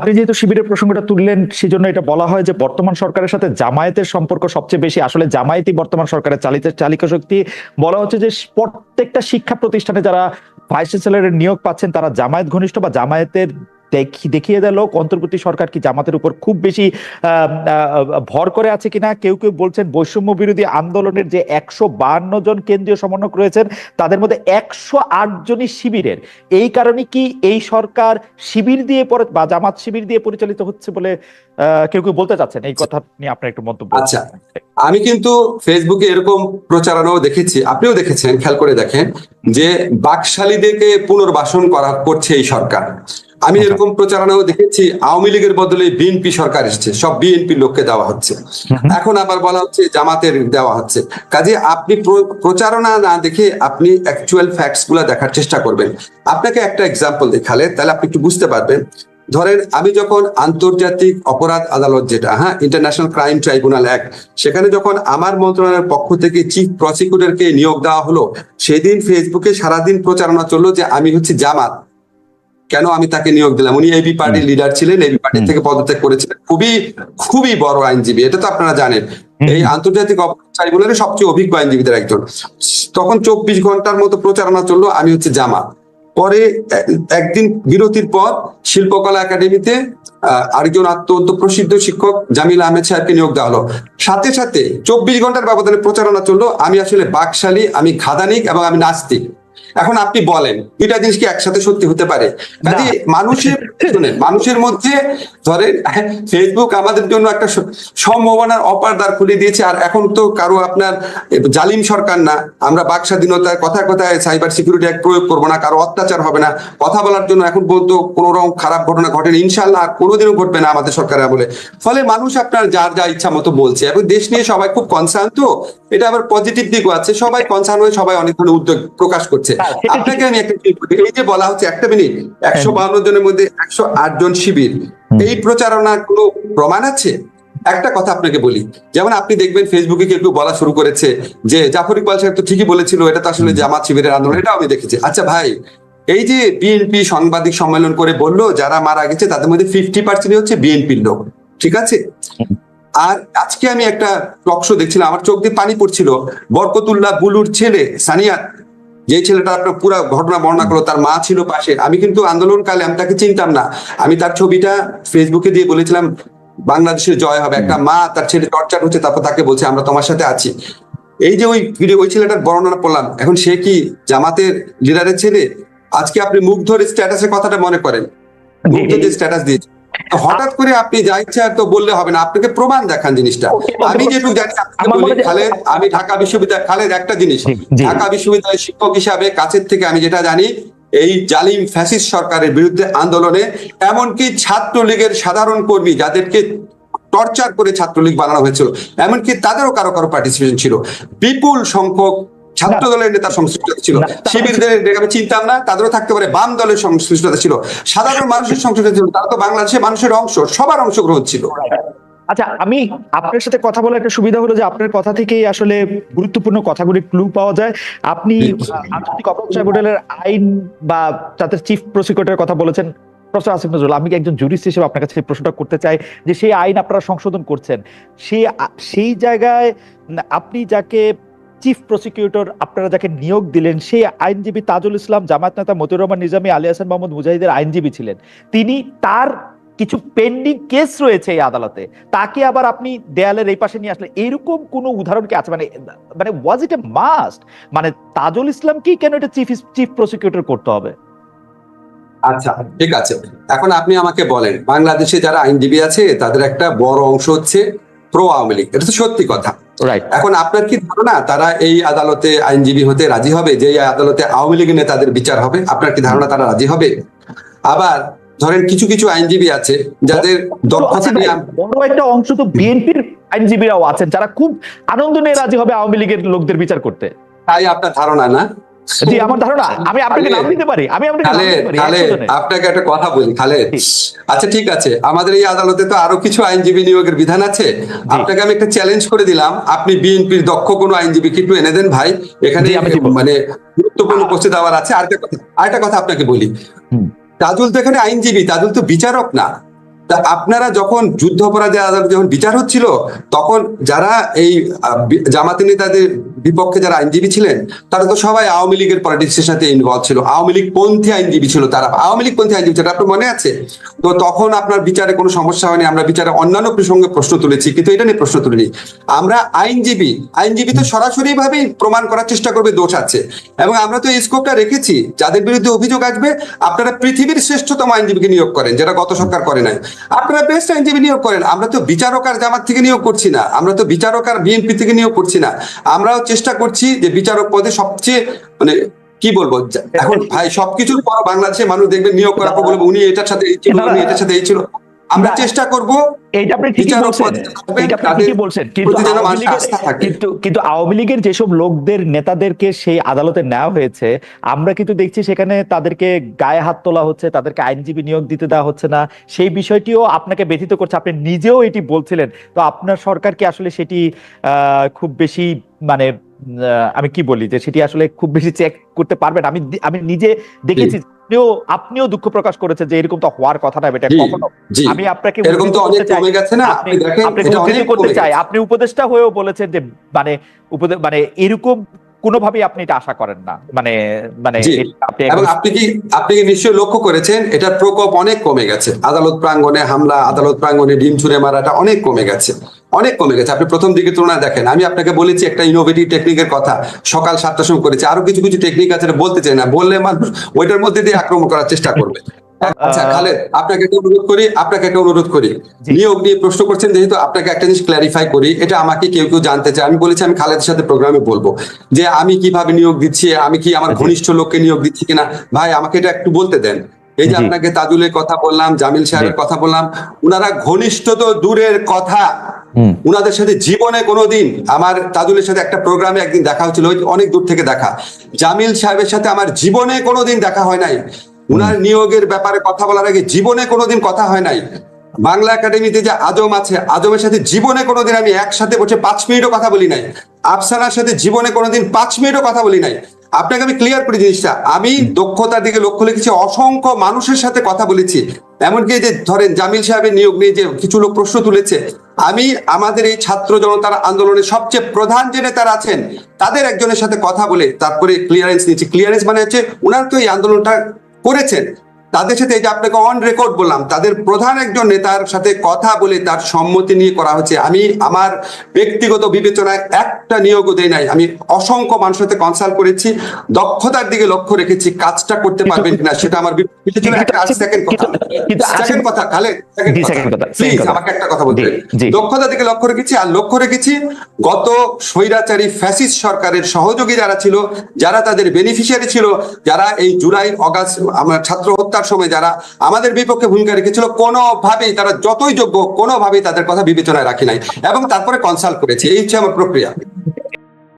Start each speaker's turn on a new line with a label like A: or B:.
A: আপনি যেহেতু শিবিরের প্রসঙ্গটা তুললেন সেই জন্য এটা বলা হয় যে বর্তমান সরকারের সাথে জামায়াতের সম্পর্ক সবচেয়ে বেশি, আসলে জামায়াতই বর্তমান সরকারের চালিত চালিকা শক্তি। বলা হচ্ছে যে প্রত্যেকটা শিক্ষা প্রতিষ্ঠানে যারা ভাইস চ্যান্সেলরের নিয়োগ পাচ্ছেন, তারা জামায়াত ঘনিষ্ঠ বা জামায়াতের দেখিয়ে দেয় লোক, অন্তর্বর্তী সরকার কি জামাতের উপর খুব বেশি ভর করে আছে কিনা? কেউ কেউ বলছেন বৈষম্য বিরোধী আন্দোলনের যে একশো বাহান্ন জন কেন্দ্রীয় সমন্বয়ক রয়েছেন, তাদের মধ্যে একশো আট জনই শিবিরের। এই কারণে কি এই সরকার শিবির দিয়ে বা জামাত শিবির দিয়ে পরিচালিত হচ্ছে বলে কেউ কেউ বলতে চাচ্ছেন? এই কথা নিয়ে আপনার একটু মন্তব্য
B: আচ্ছা আমি কিন্তু ফেসবুকে এরকম প্রচারণাও দেখেছি, আপনিও দেখেছেন, খেয়াল করে দেখেন, যে বাকশালীদেরকে পুনর্বাসন করা করছে এই সরকার। আমি। এরকম প্রচারণাও দেখেছি আওয়ামী লীগের বদলে বিএনপি সরকার এসেছে। সব বিএনপি লোককে দেওয়া হচ্ছে। এখন আবার বলা হচ্ছে জামাতের দেওয়া হচ্ছে। কাজে আপনি প্রচারণা না দেখে আপনি অ্যাকচুয়াল ফ্যাক্টসগুলো দেখার চেষ্টা করবেন। আপনাকে একটা এক্সাম্পল দেখালে তাহলে আপনি একটু বুঝতে পারবেন। ধরেন আমি যখন আন্তর্জাতিক অপরাধ আদালত যেটা হ্যাঁ ইন্টারন্যাশনাল ক্রাইম ট্রাইব্যুনাল অ্যাক্ট সেখানে যখন আমার মন্ত্রণালয়ের পক্ষ থেকে চিফ প্রসিকিউটরকে নিয়োগ দেওয়া হলো সেদিন ফেসবুকে সারাদিন প্রচারণা চলল যে আমি হচ্ছে জামাত। কেন আমি তাকে নিয়োগ দিলাম? উনি এবি পার্টির লিডার ছিলেন এবি পার্টি থেকে পদত্যাগ করেছিলেন। খুবই খুবই বড় আইনজীবী এটা তো আপনারা জানেন। এই আন্তর্জাতিক অপরাধ ট্রাইব্যুনালের সবচেয়ে অভিজ্ঞ আইনজীবীদের একজন। তখন চব্বিশ ঘণ্টার মতো প্রচারণা চলল আমি হচ্ছে জামা পরে একদিন বিরতির পর শিল্পকলা একাডেমিতে আরেকজন অত্যন্ত প্রসিদ্ধ শিক্ষক জামিল আহমেদ সাহেবকে নিয়োগ দেওয়া হলো। সাথে সাথে চব্বিশ ঘণ্টার ব্যবধানে প্রচারণা চলল আমি আসলে বাকশালী আমি খাদানিক এবং আমি নাস্তিক। এখন আপনি বলেন দুইটা জিনিস কি একসাথে সত্যি হতে পারে? কাজে মানুষের শুনেন মানুষের মধ্যে ধরেন ফেসবুক আমাদের জন্য একটা সম্ভাবনার অপার দ্বার খুলে দিয়েছে আর এখন তো কারও আপনার জালিম সরকার না। আমরা বাক স্বাধীনতার কথায় কথায় সাইবার সিকিউরিটি অ্যাক্ট প্রয়োগ করব না কারও অত্যাচার হবে না। কথা বলার জন্য এখন পর্যন্ত কোনো রকম খারাপ ঘটনা ঘটেনি ইনশাল্লাহ আর কোনোদিনও ঘটবে না আমাদের সরকার বলে ফলে মানুষ আপনার যার যা ইচ্ছা মতো বলছে। এবং দেশ নিয়ে সবাই খুব কনসার্ন তো এটা আবার পজিটিভ দিকও আছে। সবাই কনসার্ন হয়ে সবাই অনেক ধরনের উদ্যোগ প্রকাশ করছে। আপনাকে আমি একটা এই যে বলা হচ্ছে একটা মিনিট একশো বাহান্ন জনের মধ্যে একশো আট জন শিবির। এই প্রচারণার কোনো প্রমাণ আছে? একটা কথা আপনাকে বলি যেমন আপনি দেখবেন ফেসবুকে কেউ কেউ বলা শুরু করেছে যে জাফর ইকবাল সাহেব তো ঠিকই বলেছিল এটা তো আসলে জামাত শিবিরের আন্দোলন এটাও আমি দেখেছি। আচ্ছা ভাই এই যে বিএনপি সাংবাদিক সম্মেলন করে বলল যারা মারা গেছে তাদের মধ্যে ফিফটি পার্সেন্ট হচ্ছে বিএনপির লোক ঠিক আছে? আর আজকে আমি একটা টকশো দেখছিলাম আমার চোখ দিয়ে পানি পড়ছিল বরকতুল্লাহ বুলুর ছেলে সানিয়া যে ছেলেটা আপনার পুরো ঘটনা বর্ণনা করল, তার মা ছিল পাশে আমি কিন্তু আন্দোলনকালে আমি তাকে চিনতাম না। আমি তার ছবিটা ফেসবুকে দিয়ে বলেছিলাম বাংলাদেশের জয় হবে। একটা মা, তার ছেলে টর্চার হচ্ছে, তারপর তাকে বলছে, আমরা তোমার সাথে আছি। এই যে ওই ভিডিও ওই ছেলেটার বর্ণনা পড়লাম, এখন সে কি জামাতের লিডারের ছেলে? আজকে আপনি মুগ্ধর স্ট্যাটাসের কথাটা মনে করেন। মুগ্ধ যে স্ট্যাটাস দিয়েছে। হঠাৎ করে আপনি যা ইচ্ছা তো বললে হবে না আপনাকে প্রমাণ দেখান জিনিসটা। আমি যেটুকু জানি বলি খালেদ আমি ঢাকা বিশ্ববিদ্যালয় খালেদ একটা জিনিস। ঢাকা বিশ্ববিদ্যালয়ের শিক্ষক হিসাবে কাছের থেকে আমি যেটা জানি এই জালিম ফ্যাসিস সরকারের বিরুদ্ধে আন্দোলনে এমনকি ছাত্রলীগের সাধারণ কর্মী যাদেরকে টর্চার করে ছাত্রলীগ বানানো হয়েছিল এমনকি তাদেরও কারও কারও পার্টিসিপেশন ছিল। বিপুল সংখ্যক ছাত্র দলের নেতার সংশ্লিষ্টতা ছিল। শিবিরদের আমি চিনতাম না তাদেরও থাকতে পারে বাম দলের সংশ্লিষ্টতা ছিল। সাধারণ মানুষের সংশ্লিষ্টতা ছিল তারা তো বাংলাদেশের মানুষের অংশ সবার অংশগ্রহণ ছিল।
A: আচ্ছা আমি আপনার সাথে কথা বলার একটা সুবিধা হলো যে আপনার কথা থেকেই আসলে গুরুত্বপূর্ণ কথাগুলি ক্লু পাওয়া যায়। আপনি আন্তর্জাতিক অপরাধ ট্রাইব্যুনালের আইন বা তাদের চিফ প্রসিকিউটরের কথা বলেছেন। প্রফেসর আসিফ নজরুল আমি একজন জুরিস্ট হিসেবে আপনার কাছে প্রশ্নটা করতে চাই যে সেই আইন আপনারা সংশোধন করছেন। সেই সেই জায়গায় আপনি যাকে চিফ প্রসিকিউটর আপনারা যাকে নিয়োগ দিলেন, সেই আইনজীবী তাজুল ইসলাম জামাত নেতা মতিউর রহমান নিজামী, আলী হাসান মোহাম্মদ মুজাহিদের আইনজীবী ছিলেন। তিনি তার কিছু পেন্ডিং কেস রয়েছে এই আদালতে। তাকে আবার আপনি দেয়ালের এই পাশে নিয়ে আসলে। এরকম কোনো উদাহরণ কি আছে? মানে মানে ওয়াজ ইট এ মাস্ট মানে তাজুল ইসলাম কি কেন এটা চিফ চিফ প্রসিকিউটর করতে হবে?
B: আচ্ছা ঠিক আছে। এখন আপনি আমাকে বলেন, বাংলাদেশে যারা আইনজীবী আছে, তাদের একটা বড় অংশ হচ্ছে প্রো আওয়ামী লীগ। এটা তো সত্যি কথা। এখন আপনার কি ধারণা? তারা এই আদালতে আইনজীবী হতে রাজি হবে? যে আদালতে আওয়ামী লীগের নেতাদের বিচার হবে আপনার কি ধারণা তারা রাজি হবে? আবার ধরেন কিছু কিছু আইনজীবী আছে যাদের দক্ষতা নিয়ে
A: বড় একটা অংশ তো বিএনপির আইনজীবীরাও আছেন যারা খুব আনন্দ নিয়ে রাজি হবে আওয়ামী লীগের লোকদের বিচার করতে।
B: তাই আপনার ধারণা না?
A: জি আমার ধারণা আমি আপনাকে নাম দিতে পারি আমি আপনাকে নাম দিতে পারি
B: আপনাকে একটা কথা বলি খালেদ। আচ্ছা ঠিক আছে আমাদের এই আদালতে তো আরও কিছু আইনজীবী নিয়োগের বিধান আছে। আপনাকে আমি একটা চ্যালেঞ্জ করে দিলাম আপনি বিএনপির দক্ষ কোনো আইনজীবী একটু এনে দেন ভাই এখানে। মানে গুরুত্বপূর্ণ উপস্থিত হওয়ার আছে। আরেকটা কথা আরেকটা কথা আপনাকে বলি। তাজুল তো এখানে আইনজীবী তাজুল তো বিচারক না। তা আপনারা যখন যুদ্ধ অপরাধে যখন বিচার হচ্ছিল, তখন যারা এই জামাতি নেতাদের বিপক্ষে যারা আইনজীবী ছিলেন, তারা তো সবাই আওয়ামী লীগের পলিটিক্সের সাথে ইনভলভ ছিল। আওয়ামী লীগ পন্থী আইনজীবী ছিল তারা। আওয়ামী লীগ পন্থী আইনজীবী ছিল আপনার মনে আছে? তো তখন আপনার বিচারে কোনো সমস্যা হয়নি, আমরা বিচারে অন্যান্য প্রসঙ্গে প্রশ্ন তুলেছি, কিন্তু এটা নিয়ে প্রশ্ন তুলিনি। আমরা আইনজীবী আইনজীবী তো সরাসরি ভাবেই প্রমাণ করার চেষ্টা করবে, দোষ আছে। এবং আমরা তো এই স্কোপটা রেখেছি, যাদের বিরুদ্ধে অভিযোগ আসবে, আপনারা পৃথিবীর শ্রেষ্ঠতম আইনজীবীকে নিয়োগ করেন, যেটা গত সরকার করে নাই। আপনারা বেস্ট আইনজীবী নিয়োগ করেন। আমরা তো বিচারক আর জামাত থেকে নিয়োগ করছি না। আমরা তো বিচারক আর বিএনপি থেকে নিয়োগ করছি না। আমরাও চেষ্টা করছি যে বিচারক পদে সবচেয়ে মানে কি বলব? এখন ভাই সবকিছুর পর বাংলাদেশে মানুষ দেখবে নিয়োগ করা বলব উনি এটার সাথে এই ছিল উনি এটার সাথে এই ছিল। আমরা চেষ্টা করব
A: এইটা আপনি ঠিকই বলছেন। এইটা আপনি ঠিকই বলছেন। কিন্তু। কিন্তু কিন্তু আওয়ামী লীগের যেসব লোকদের নেতাদেরকে সেই আদালতে নেওয়া হয়েছে আমরা কিন্তু দেখছি সেখানে তাদেরকে গায়ে হাত তোলা হচ্ছে তাদেরকে আইনজীবী নিয়োগ দিতে দেওয়া হচ্ছে না। সেই বিষয়টিও আপনাকে ব্যথিত করছে। আপনি নিজেও এটি বলছিলেন। তো আপনার সরকার কি আসলে সেটি আহ, খুব বেশি মানে আমি কি বলি যে সেটি আসলে খুব বেশি চেক করতে পারবেন আমি আমি নিজে দেখেছি আপনিও আপনিও দুঃখ প্রকাশ করেছেন যে এরকম তো হওয়ার কথা না এটা কখনো আমি আপনাকে
B: এরকম তো অনেক কমে গেছে না? আপনি দেখেন
A: করতে চাই। আপনি উপদেষ্টা হয়েও বলেছেন যে মানে উপদে- মানে এরকম কোনোভাবেই আপনি এটা আশা করেন না। মানে মানে আপনি
B: আপনি কি আপনি কি নিশ্চয়ই লক্ষ্য করেছেন? এটার প্রকোপ অনেক কমে গেছে। আদালত প্রাঙ্গণে হামলা আদালত প্রাঙ্গণে ডিম ছুঁড়ে মারাটা অনেক কমে গেছে। অনেক কমে গেছে। আপনি প্রথম দিকে তুলনায় দেখেন। আমি আপনাকে বলেছি একটা ইনোভেটিভ টেকনিকের কথা। সকাল সাতটার সময় করেছি। আরও কিছু কিছু টেকনিক আছে বলতে চাই না। বললে মানুষ ওইটার মধ্যে দিয়ে আক্রমণ করার চেষ্টা করবে। আচ্ছা খালেদ আপনাকে একটা অনুরোধ করি আপনাকে একটা অনুরোধ করি। নিয়োগ নিয়ে প্রশ্ন করছেন যেহেতু আপনাকে একটা জিনিস ক্ল্যারিফাই করি এটা আমাকে কেউ কেউ জানতে চায়। আমি বলেছি আমি খালেদের সাথে প্রোগ্রামে বলব যে আমি কীভাবে নিয়োগ দিচ্ছি আমি কি আমার ঘনিষ্ঠ লোককে নিয়োগ দিচ্ছি কিনা? ভাই আমাকে এটা একটু বলতে দেন। এই যে আপনাকে তাজুলের কথা বললাম জামিল সাহেবের কথা বললাম উনারা ঘনিষ্ঠ তো দূরের কথা। উনাদের সাথে জীবনে কোনোদিন আমার তাজুলের সাথে একটা প্রোগ্রামে একদিন দেখা হচ্ছিল ওই অনেক দূর থেকে দেখা। জামিল সাহেবের সাথে আমার জীবনে কোনোদিন দেখা হয় নাই। উনার নিয়োগের ব্যাপারে কথা বলার আগে জীবনে কোনোদিন কথা হয় নাই। বাংলা একাডেমিতে যে আজম আছে আজমের সাথে জীবনে কোনোদিন আমি একসাথে বসে পাঁচ মিনিটও কথা বলি নাই। আফসানার সাথে জীবনে কোনোদিন পাঁচ মিনিটও কথা বলি নাই। আপনাকে আমি ক্লিয়ার করি জিনিসটা। আমি দক্ষতার দিকে লক্ষ্য রেখেছি অসংখ্য মানুষের সাথে কথা বলেছি। এমনকি যে ধরেন জামিল সাহেবের নিয়োগ নিয়ে যে কিছু লোক প্রশ্ন তুলেছে আমি আমাদের এই ছাত্র জনতার আন্দোলনের সবচেয়ে প্রধান যে নেতারা আছেন তাদের একজনের সাথে কথা বলে তারপরে ক্লিয়ারেন্স নিয়েছি। ক্লিয়ারেন্স মানে হচ্ছে ওনার তো এই আন্দোলনটা করেছেন। তাদের সাথে এই যে আপনাকে অন রেকর্ড বললাম তাদের প্রধান একজন নেতার সাথে কথা বলে তার সম্মতি নিয়ে করা হচ্ছে। আমি আমার ব্যক্তিগত বিবেচনায় একটা নিয়োগও দেই নাই। আমি অসংখ্য মানুষের সাথে কনসাল্ট করেছি দক্ষতার দিকে লক্ষ্য রেখেছি কাজটা করতে পারবেন কিনা সেটা আমার বিবেচনা একটা সেকেন্ড কথা।
A: আছে-
B: সেকেন্ড কথা
A: second
B: প্লিজ আমাকে একটা কথা। বলতে
A: জি,
B: দিন।
A: জি।
B: দক্ষতা দিকে লক্ষ্য রেখেছি আর লক্ষ্য রেখেছি গত স্বৈরাচারী ফ্যাসিস্ট সরকারের সহযোগী যারা ছিল যারা তাদের বেনিফিশিয়ারি ছিল যারা এই জুলাই অগাস্ট আমার ছাত্র হত্যার সময় যারা আমাদের বিপক্ষে ভূমিকা রেখেছিল, কোনোভাবেই তারা যতই যোগ্য কোনোভাবেই তাদের কথা বিবেচনায় রাখি নাই এবং তারপরে কনসাল্ট করেছি। এই হচ্ছে আমার প্রক্রিয়া।